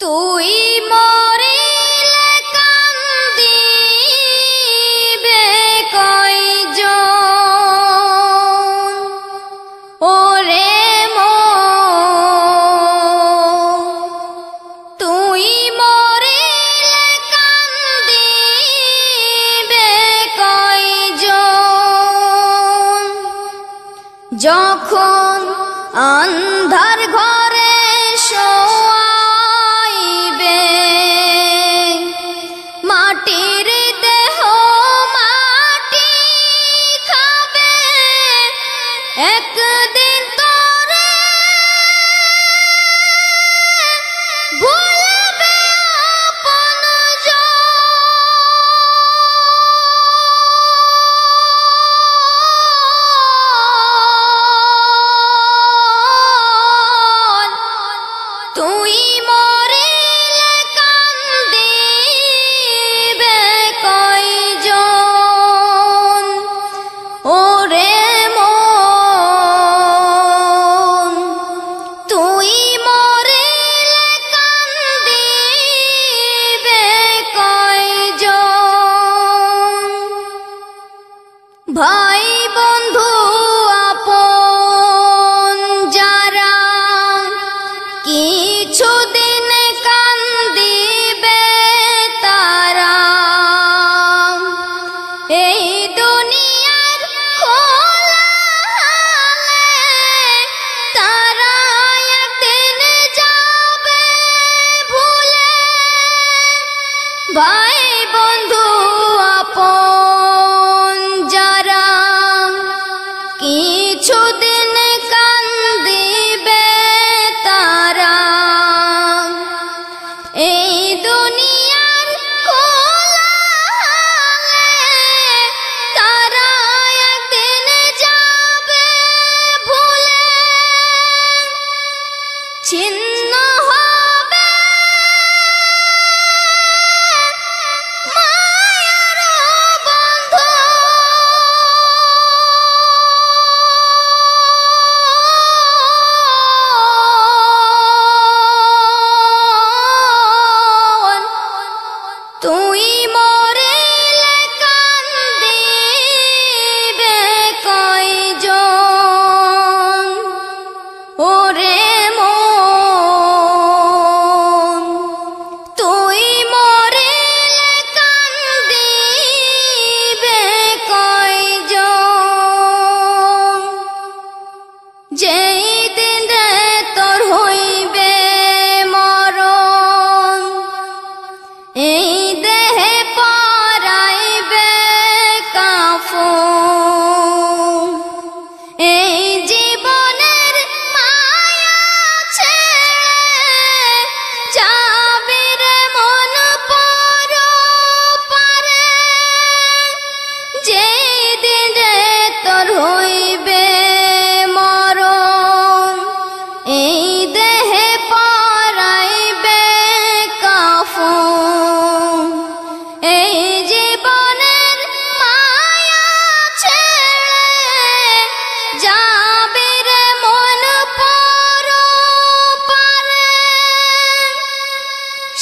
তুই মরে কান্দিবে কয়জন? ওরে তুই মরে কান্দিবে কয়জন? যখন অন্ধার ঘর কিছুদিন কান্দিবে তারা এই দুনিয়ার তারা একদিন যাবে ভুলে। ভাই বন্ধু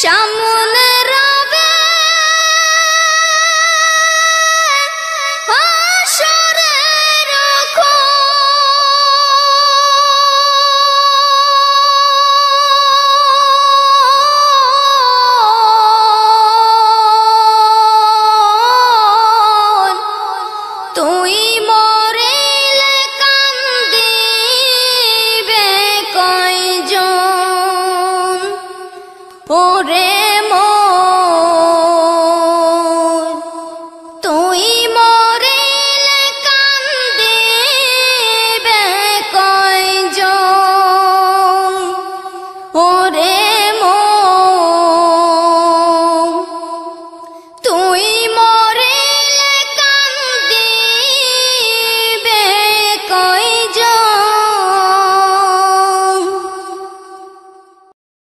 সামনে রবে ও